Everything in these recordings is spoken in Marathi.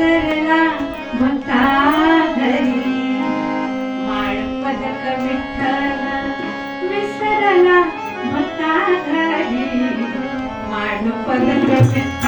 उतरला भक्ता घरी माळपद विठ्ठल विसरला भक्ता घरी माळपद विठ्ठल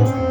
Señor.